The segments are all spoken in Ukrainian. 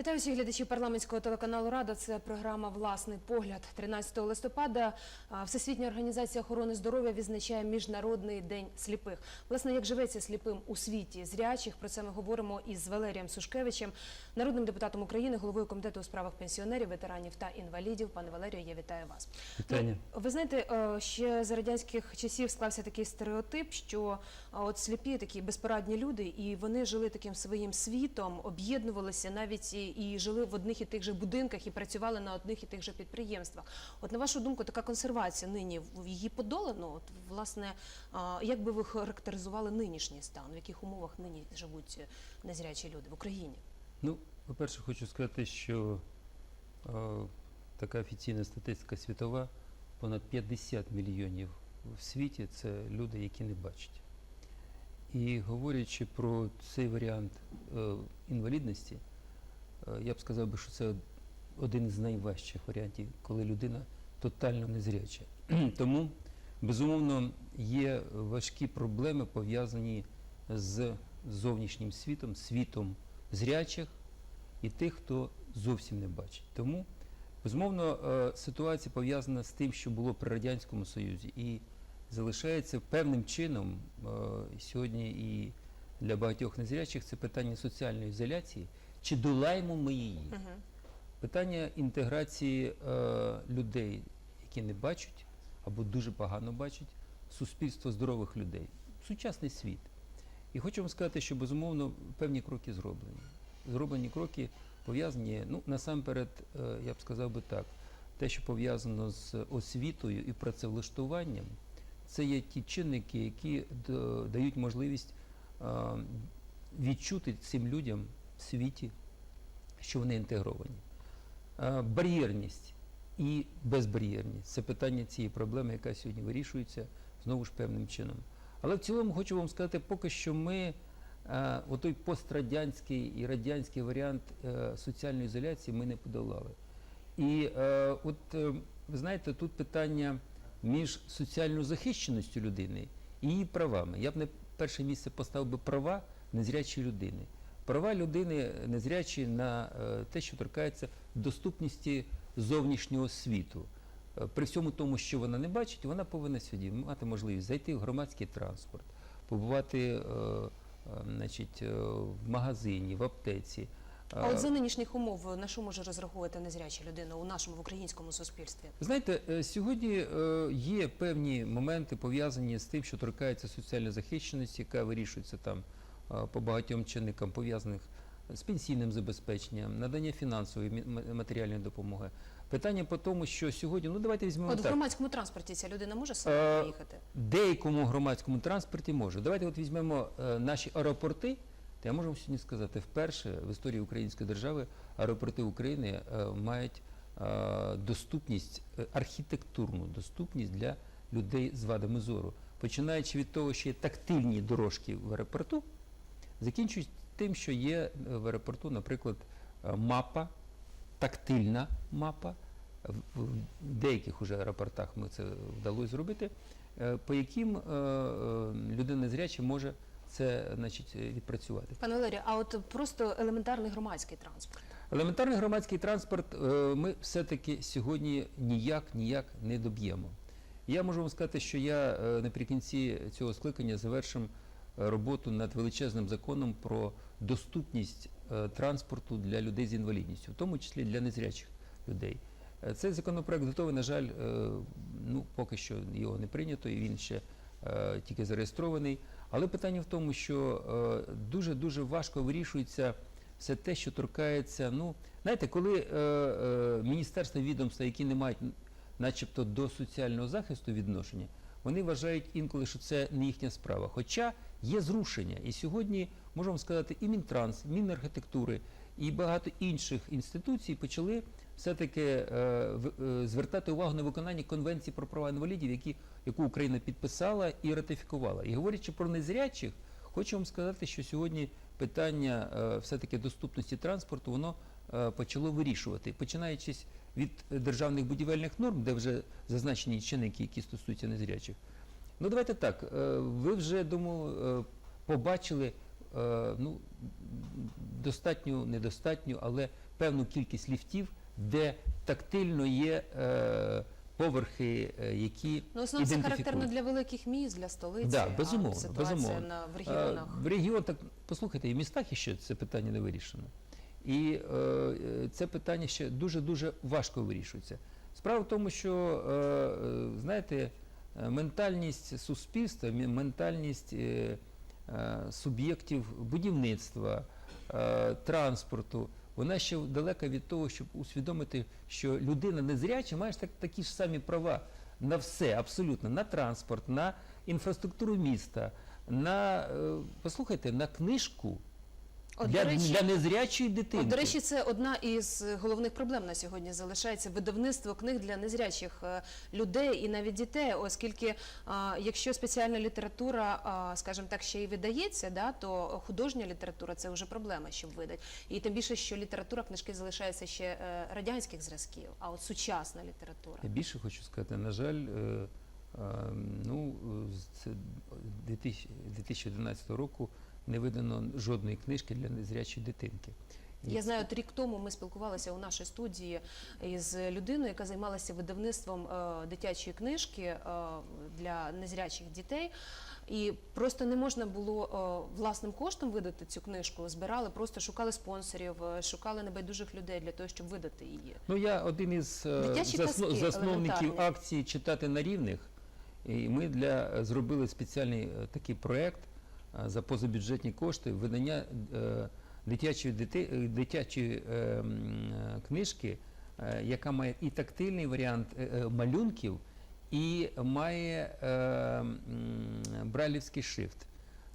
Вітаю всіх глядачів парламентського телеканалу Рада. Це програма Власний погляд. 13 листопада Всесвітня організація охорони здоров'я відзначає Міжнародний день сліпих. Власне, як живеться сліпим у світі зрячих, про це ми говоримо із Валерієм Сушкевичем, народним депутатом України, головою комітету у справах пенсіонерів, ветеранів та інвалідів. Пане Валерію, я вітаю вас. Вітання. Ну, ви знаєте, е, ще за радянських часів склався такий стереотип, що от сліпі такі безпорадні люди, і вони жили таким своїм світом, об'єднувалися навіть і, жили в одних і тих же будинках і працювали на одних і тих же підприємствах. От на вашу думку, така консервація нині її подолано? От власне, як би ви характеризували нинішній стан, в яких умовах нині живуть е, незрячі люди в Україні? Ну, по-перше, хочу сказати, що е, така офіційна статистика світова, понад 50 мільйонів в світі це люди, які не бачать. І говорячи про цей варіант е, інвалідності, я б сказав би, що це один із найважчих варіантів, коли людина тотально незряча. Тому, безумовно, є важкі проблеми пов'язані з зовнішнім світом, світом зрячих і тих, хто зовсім не бачить. Тому, безумовно, е, ситуація пов'язана з тим, що було при Радянському Союзі, і залишається певним чином е, сьогодні і для багатьох незрячих це питання соціальної ізоляції. Чи долаємо ми її? Питання інтеграції е, людей, які не бачать або дуже погано бачать, суспільство здорових людей, сучасний світ. І хочу вам сказати, що безумовно певні кроки зроблені. Зроблені кроки пов'язані, ну насамперед, е, я б сказав би так, те, що пов'язано з освітою і працевлаштуванням, це є ті чинники, які дають можливість е, відчути цим людям світі, що вони інтегровані. Е, Бар'єрність і безбар'єрність це питання цієї проблеми, яка сьогодні вирішується знову ж певним чином. Але в цілому хочу вам сказати, поки що ми е, отой пострадянський і радянський варіант е, соціальної ізоляції ми не подолали. І от ви знаєте, тут питання між соціальною захищеністю людини і її правами. Я б на перше місце поставив би права незрячої людини. Права людини незрячі на е, те, що торкається доступності зовнішнього світу. Е, При всьому тому, що вона не бачить, вона повинна сьогодні мати можливість зайти в громадський транспорт, побувати е, значить, в магазині, в аптеці. А от за нинішніх умов на що може розраховувати незряча людина у нашому в українському суспільстві? Знаєте, сьогодні є певні моменти пов'язані з тим, що торкається соціальної захищеності, яка вирішується там по багатьом чинникам, пов'язаних з пенсійним забезпеченням, надання фінансової матеріальної допомоги. Питання по тому, що сьогодні, ну давайте візьмемо От в громадському транспорті ця людина може Е, сама поїхати? деякому громадському транспорті може. Давайте от візьмемо е, наші аеропорти. Та я можу вам сьогодні сказати, вперше в історії української держави аеропорти України е, мають е, доступність, архітектурну доступність для людей з вадами зору. Починаючи від того, що є тактильні дорожки в аеропорту, закінчуючи тим, що є е, в аеропорту, наприклад, е, мапа, тактильна мапа. В деяких уже аеропортах ми це вдалося зробити, е, по яким людина незряча може це значить, відпрацювати. Пане Валерію, а от просто елементарний громадський транспорт. Елементарний громадський транспорт ми все-таки сьогодні ніяк ніяк не доб'ємо. Я можу вам сказати, що я наприкінці цього скликання завершив роботу над величезним законом про доступність е, транспорту для людей з інвалідністю, в тому числі для незрячих людей. Е, Цей законопроект готовий, на жаль, е, ну поки що його не прийнято, і він ще тільки зареєстрований. Але питання в тому, що дуже дуже важко вирішується все те, що торкається. Ну, знаєте, коли міністерства відомства, які не мають начебто до соціального захисту відношення, вони вважають інколи, що це не їхня справа. Хоча є зрушення. І сьогодні можемо сказати, і Мінтранс, і Мінархітектури, і багато інших інституцій почали все-таки е, е, звертати увагу на виконання Конвенції про права інвалідів, які, яку Україна підписала і ратифікувала. І говорячи про незрячих, хочу вам сказати, що сьогодні питання е, все-таки доступності транспорту, воно е, почало вирішувати, починаючись від державних будівельних норм, де вже зазначені чинники, які стосуються незрячих. Ну давайте так. е, Ви вже думаю, е, побачили е, ну, достатню, недостатню, але певну кількість ліфтів, де тактильно є поверхи, які Ну, основно це характерно для великих міст, для столиці. Да, а ситуація безумовно. На, в регіонах. В регіон, так послухайте, і в містах ще це питання не вирішено. І це питання ще дуже-дуже важко вирішується. Справа в тому, що знаєте, ментальність суспільства, ментальність е, е, суб'єктів будівництва, е, транспорту, вона ще далека від того, щоб усвідомити, що людина незряча має так, такі ж самі права на все, абсолютно, на транспорт, на інфраструктуру міста, на е, послухайте, на книжку От, для, речі, для незрячої дитини. От, до речі, це одна із головних проблем на сьогодні залишається видавництво книг для незрячих е, людей і навіть дітей, оскільки а, якщо спеціальна література, а, скажімо так, ще й видається, да, то художня література це вже проблема, щоб видати. І тим більше, що література книжки залишається ще е, радянських зразків, а от сучасна література. Я більше хочу сказати, на жаль, е, е, ну, з це 2000 2011 року не видано жодної книжки для незрячої дитинки. Я знаю, от рік тому ми спілкувалися у нашій студії із людиною, яка займалася видавництвом е, дитячої книжки е, для незрячих дітей. І просто не можна було е, власним коштом видати цю книжку. Збирали, просто шукали спонсорів, шукали небайдужих людей для того, щоб видати її. Ну, я один із е, засно- засновників акції читати на рівних. І ми для зробили спеціальний такий проект за позабюджетні кошти видання е, дитячої, е, дитячої е, е, книжки, е, яка має і тактильний варіант е, е, малюнків, і має е, брайлівський шрифт.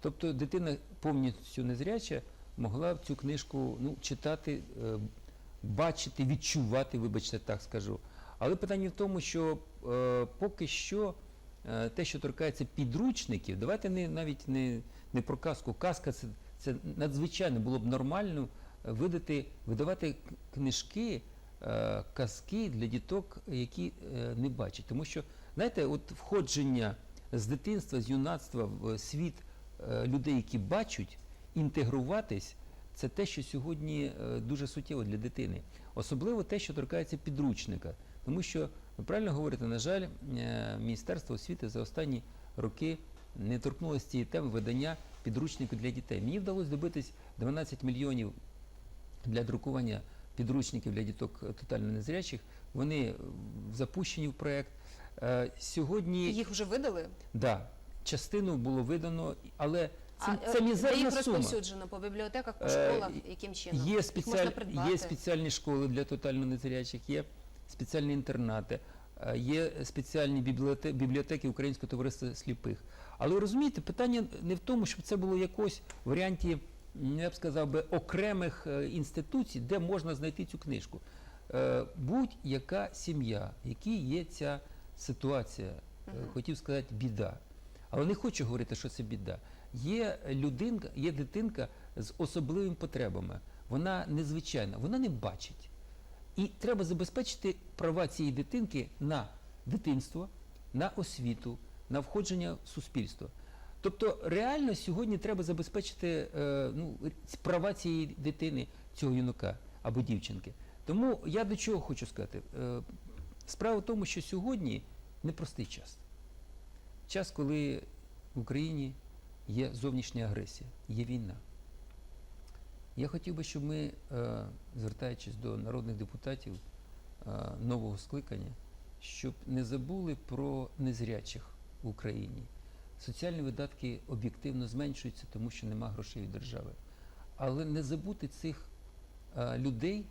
Тобто дитина повністю незряча могла б цю книжку ну, читати, е, бачити, відчувати, вибачте, так скажу. Але питання в тому, що е, поки що е, те, що торкається підручників, давайте не, навіть не, не про казку. Казка це, це надзвичайно було б нормально е, видати, видавати книжки, е, казки для діток, які е, не бачать. Тому що, знаєте, от входження з дитинства, з юнацтва в світ людей, які бачать, інтегруватись, це те, що сьогодні дуже суттєво для дитини. Особливо те, що торкається підручника. Тому що, ви правильно говорите, на жаль, Міністерство освіти за останні роки не торкнулося цієї теми видання підручників для дітей. Мені вдалося добитись 12 мільйонів для друкування підручників для діток е, тотально незрячих. Вони е, запущені в проект. Е, Сьогодні Їх вже видали? Да, частину було видано, але це, а це е, мізерна їх сума. розповсюджено по бібліотеках, по Е, школах, яким чином? Є, спеціаль... є спеціальні школи для тотально незрячих, є спеціальні інтернати, е, є спеціальні бібліотеки, бібліотеки Українського товариства сліпих. Але розумієте, питання не в тому, щоб це було якось в варіанті, я б сказав би, окремих е, інституцій, де можна знайти цю книжку. Е, Будь-яка сім'я, в якій є ця ситуація, е, хотів сказати, біда. Але не хочу говорити, що це біда. Є людинка, є дитинка з особливими потребами. Вона незвичайна, вона не бачить. І треба забезпечити права цієї дитинки на дитинство, на освіту, на входження в суспільство. Тобто реально сьогодні треба забезпечити е, ну, права цієї дитини, цього юнака або дівчинки. Тому я до чого хочу сказати. Е, справа в тому, що сьогодні непростий час. Час, коли в Україні є зовнішня агресія, є війна. Я хотів би, щоб ми, е, звертаючись до народних депутатів е, нового скликання, щоб не забули про незрячих в Україні. Соціальні видатки об'єктивно зменшуються, тому що нема грошей від держави. Але не забути цих е, людей,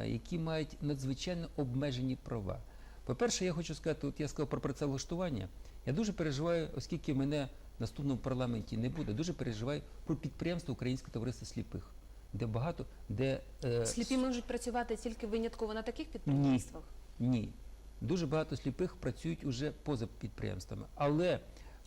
е, які мають надзвичайно обмежені права. По-перше, я хочу сказати, от я сказав про працевлаштування. Я дуже переживаю, оскільки мене в наступному парламенті не буде, дуже переживаю про підприємство Українського товариства сліпих, де багато, де е, Сліпі можуть працювати тільки винятково на таких підприємствах? ні. Дуже багато сліпих працюють уже поза підприємствами. Але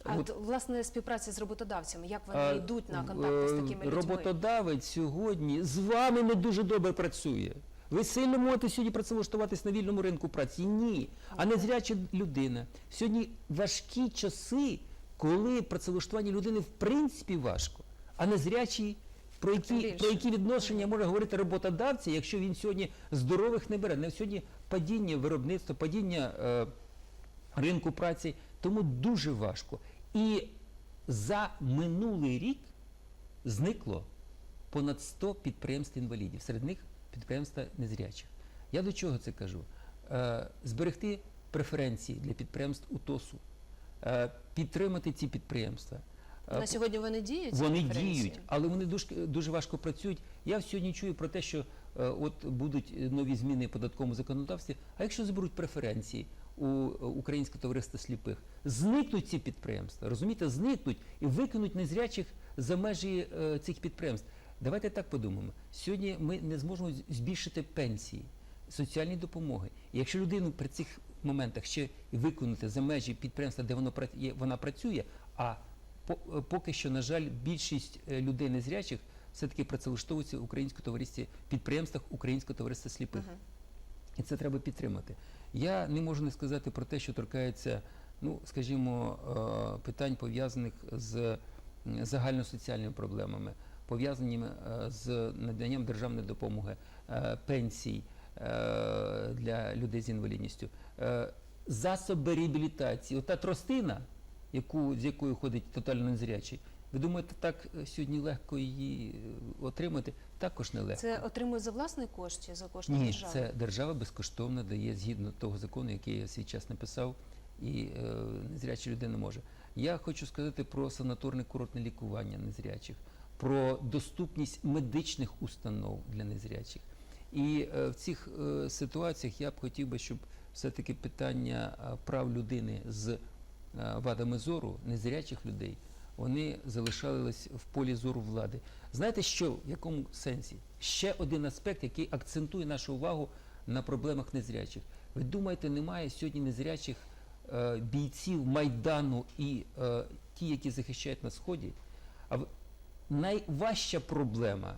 А от, власне співпраця з роботодавцями, як вони а, йдуть на контакти з е, такими людьми? Роботодавець сьогодні з вами не дуже добре працює. Ви сильно можете сьогодні працевлаштуватись на вільному ринку праці? Ні. А незряча людина. Сьогодні важкі часи, коли працевлаштування людини в принципі важко, а незрячий Про які, про які відношення може говорити роботодавці, якщо він сьогодні здорових не бере? Не сьогодні падіння виробництва, падіння е, ринку праці, тому дуже важко. І за минулий рік зникло понад 100 підприємств інвалідів, серед них підприємства незрячих. Я до чого це кажу? Е, зберегти преференції для підприємств УТОСу, е, підтримати ці підприємства. Е, На сьогодні вони діють? вони діють, але вони дуже, дуже важко працюють. Я сьогодні чую про те, що от будуть нові зміни в податковому законодавстві. А якщо заберуть преференції у е, Українського товариства сліпих, зникнуть ці підприємства, розумієте, зникнуть і викинуть незрячих за межі е, цих підприємств. Давайте так подумаємо. Сьогодні ми не зможемо збільшити пенсії, соціальні допомоги. І якщо людину при цих моментах ще виконати за межі підприємства, де воно вона працює, а по- е, поки що, на жаль, більшість е, людей незрячих все-таки працевлаштовуються в українському товаристві підприємствах Українського товариства сліпих. Мгм. І це треба підтримати. Я не можу не сказати про те, що торкається, ну, скажімо, е, питань пов'язаних з загальносоціальними проблемами, пов'язаними е, з наданням державної допомоги, е, пенсій для людей з інвалідністю, засоби реабілітації. Ота тростина, яку, з якою ходить тотально незрячий, ви думаєте, так е, сьогодні легко її е, отримати? Також нелегко. Це отримують за власний кошт чи за кошти Ні, держави? це держава безкоштовно дає згідно того закону, який я свій час написав, і е, незряча людина може. Я хочу сказати про санаторне курортне лікування незрячих, про доступність медичних установ для незрячих. І е, в цих е, ситуаціях я б хотів би, щоб все-таки питання е, прав людини з е, вадами зору, незрячих людей, вони залишались в полі зору влади. Знаєте що, в якому сенсі? Ще один аспект, який акцентує нашу увагу на проблемах незрячих. Ви думаєте, немає сьогодні незрячих е, бійців Майдану і е, ті, які захищають на Сході? А найважча проблема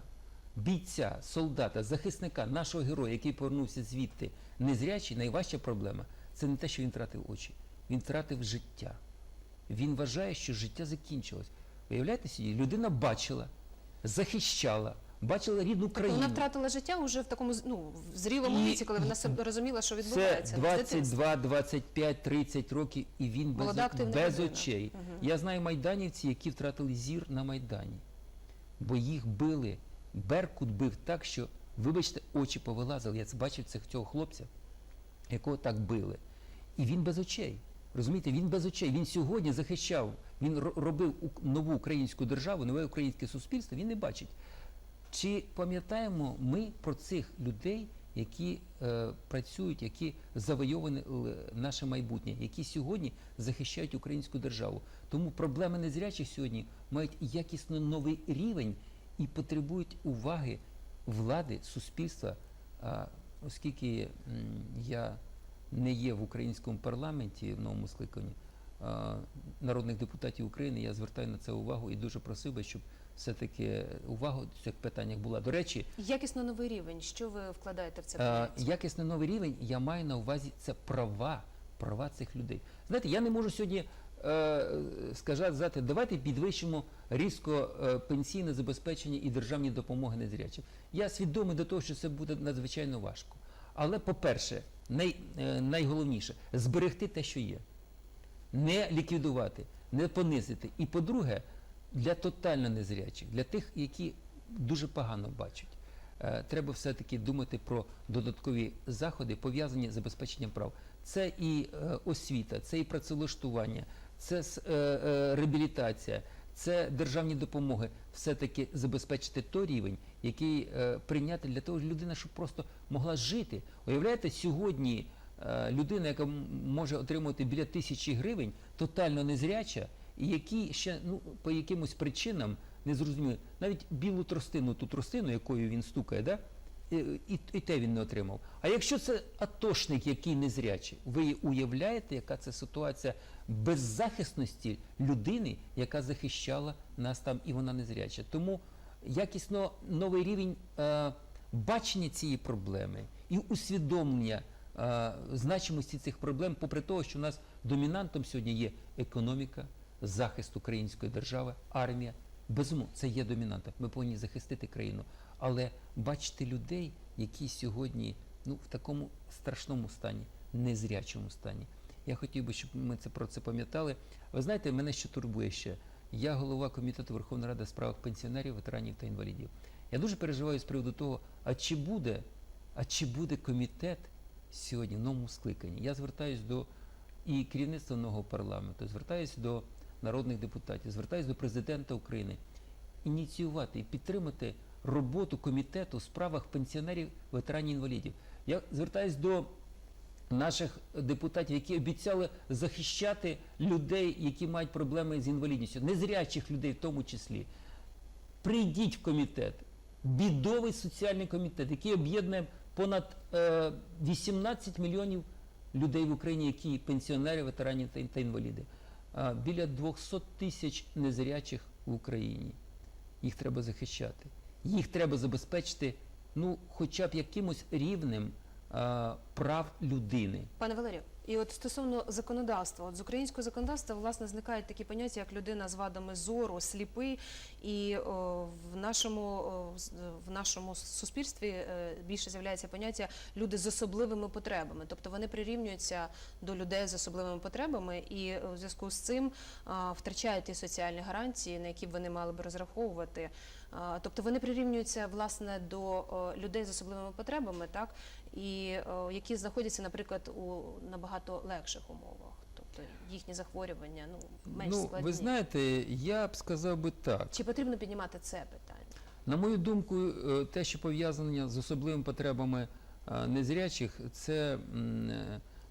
бійця, солдата, захисника, нашого героя, який повернувся звідти незрячий, найважча проблема це не те, що він втратив очі, він втратив життя. Він вважає, що життя закінчилось. Виявляєте собі, людина бачила, захищала, бачила рідну Тобто країну. вона втратила життя вже в такому ну, в зрілому І- віці, коли вона розуміла, що відбувається. дитинства. 22, 25, 30 років, і він без, Молода, активна без людина. очей. Мгм. Я знаю майданівці, які втратили зір на Майдані, бо їх били. Беркут бив так, що, вибачте, очі повилазили. Я це бачив цих цього хлопця, якого так били. І він без очей. Розумієте, він без очей. Він сьогодні захищав, він робив нову українську державу, нове українське суспільство, він не бачить. Чи пам'ятаємо ми про цих людей, які е, працюють, які завойовані наше майбутнє, які сьогодні захищають українську державу? Тому проблеми незрячих сьогодні мають якісно новий рівень і потребують уваги влади, суспільства. А, оскільки м, я не є в українському парламенті в новому скликанні народних депутатів України, я звертаю на це увагу і дуже просив би, щоб все-таки увага в цих питаннях була. До речі, Якісно новий рівень. Що ви вкладаєте в це поняття? якісний новий рівень я маю на увазі це права, права цих людей. Знаєте, я не можу сьогодні е, сказати, давайте підвищимо різко е, пенсійне забезпечення і державні допомоги незрячим. Я свідомий до того, що це буде надзвичайно важко. Але, по-перше, най, е, найголовніше зберегти те, що є не ліквідувати, не понизити. І по-друге, для тотально незрячих, для тих, які дуже погано бачать, е, треба все-таки думати про додаткові заходи, пов'язані з забезпеченням прав. Це і е, освіта, це і працевлаштування, це реабілітація, це державні допомоги. Все-таки забезпечити той рівень, який е, прийняти для того, щоб людина, щоб просто могла жити. Уявляєте, сьогодні е, людина, яка може отримувати біля тисячі гривень, тотально незряча, і які ще ну, по якимось причинам не зрозуміли, навіть білу тростину, ту тростину, якою він стукає, да? І, і, і те він не отримав. А якщо це атошник, який незрячий, ви уявляєте, яка це ситуація беззахисності людини, яка захищала нас там, і вона незряча. Тому якісно новий рівень е, бачення цієї проблеми і усвідомлення е, значимості цих проблем, попри того, що у нас домінантом сьогодні є економіка, захист української держави, армія, Безумовно, це є домінантом. Ми повинні захистити країну. Але бачити людей, які сьогодні ну, в такому страшному стані, незрячому стані. Я хотів би, щоб ми це про це пам'ятали. Ви знаєте, мене що турбує ще. Я голова комітету Верховної Ради з справах пенсіонерів, ветеранів та інвалідів. Я дуже переживаю з приводу того, а чи буде, а чи буде комітет сьогодні в новому скликанні. Я звертаюся до і керівництва нового парламенту, звертаюся до народних депутатів, звертаюся до президента України ініціювати і підтримати роботу комітету у справах пенсіонерів, ветеранів інвалідів. Я звертаюся до наших депутатів, які обіцяли захищати людей, які мають проблеми з інвалідністю, незрячих людей в тому числі. Прийдіть в комітет, бідовий соціальний комітет, який об'єднує понад е, 18 мільйонів людей в Україні, які пенсіонери, ветерані та інваліди. Біля 200 тисяч незрячих в Україні. Їх треба захищати. Їх треба забезпечити, ну, хоча б якимось рівнем а, прав людини. Пане Валерію, і от стосовно законодавства, от з українського законодавства власне зникають такі поняття, як людина з вадами зору, сліпий, і о, в нашому о, в нашому суспільстві е, більше з'являється поняття люди з особливими потребами, тобто вони прирівнюються до людей з особливими потребами, і е, у зв'язку з цим а, втрачають ті соціальні гарантії, на які б вони мали б розраховувати. Тобто вони прирівнюються власне до людей з особливими потребами, так і які знаходяться, наприклад, у набагато легших умовах, тобто їхні захворювання ну менш ну, складні. ви знаєте, я б сказав би так. Чи потрібно піднімати це питання? На мою думку, е, те, що пов'язане з особливими потребами е, незрячих, це, е,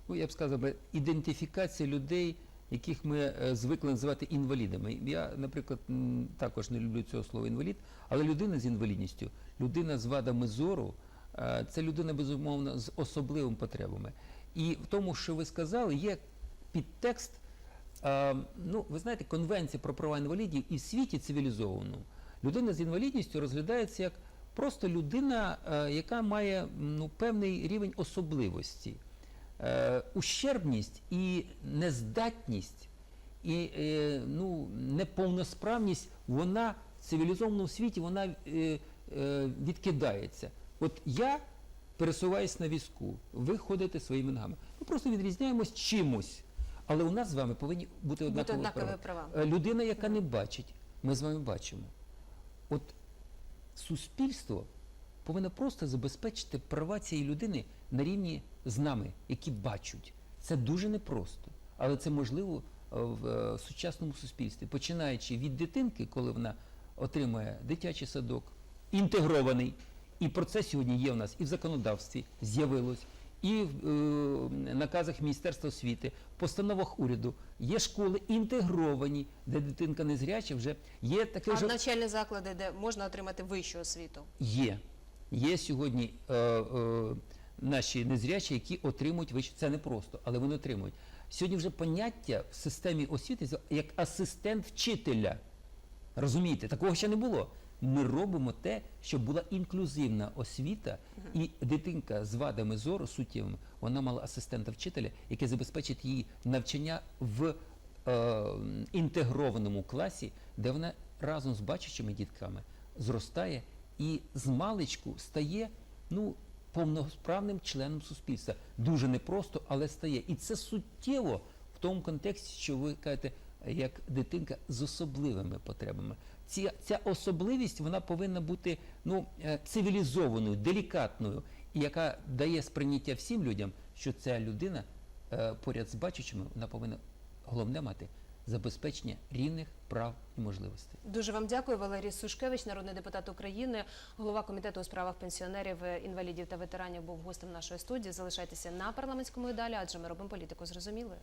ну, я б сказав, би, ідентифікація людей, яких ми е, звикли називати інвалідами. Я, наприклад, також не люблю цього слова інвалід, але людина з інвалідністю, людина з вадами зору, е, це людина, безумовно, з особливими потребами. І в тому, що ви сказали, є підтекст. Е, ну, ви знаєте, конвенція про права інвалідів і в світі цивілізованому. Людина з інвалідністю розглядається як просто людина, яка має ну, певний рівень особливості. Е, ущербність і нездатність, і е, ну, неповносправність, вона в цивілізованому світі вона е, е, відкидається. От я пересуваюсь на візку, ви ходите своїми ногами. Ми просто відрізняємось чимось. Але у нас з вами повинні бути однакові однакові права. права. Людина, яка не бачить, ми з вами бачимо. От суспільство повинно просто забезпечити права цієї людини на рівні з нами, які бачать. Це дуже непросто, але це можливо е, в е, сучасному суспільстві, починаючи від дитинки, коли вона отримує дитячий садок, інтегрований. І про це сьогодні є у нас і в законодавстві з'явилось, і в е, наказах Міністерства освіти, в постановах уряду. Є школи інтегровані, де дитинка незряча вже є таке А вже навчальні заклади, де можна отримати вищу освіту? Є. Є сьогодні е, е, наші незрячі, які отримують вище. Це не просто, але вони отримують. Сьогодні вже поняття в системі освіти як асистент вчителя. Розумієте, такого ще не було. Ми робимо те, щоб була інклюзивна освіта, і дитинка з вадами зору суттєвими, вона мала асистента вчителя, який забезпечить її навчання в е, інтегрованому класі, де вона разом з бачачими дітками зростає і з маличку стає ну, повносправним членом суспільства. Дуже непросто, але стає. І це суттєво в тому контексті, що ви кажете, як дитинка з особливими потребами. Ця, ця особливість вона повинна бути ну, е, цивілізованою, делікатною, яка дає сприйняття всім людям, що ця людина е, поряд з бачачими, вона повинна головне мати забезпечення рівних прав і можливостей. Дуже вам дякую, Валерій Сушкевич, народний депутат України, голова комітету у справах пенсіонерів, інвалідів та ветеранів, був гостем нашої студії. Залишайтеся на парламентському і далі, адже ми робимо політику зрозумілою.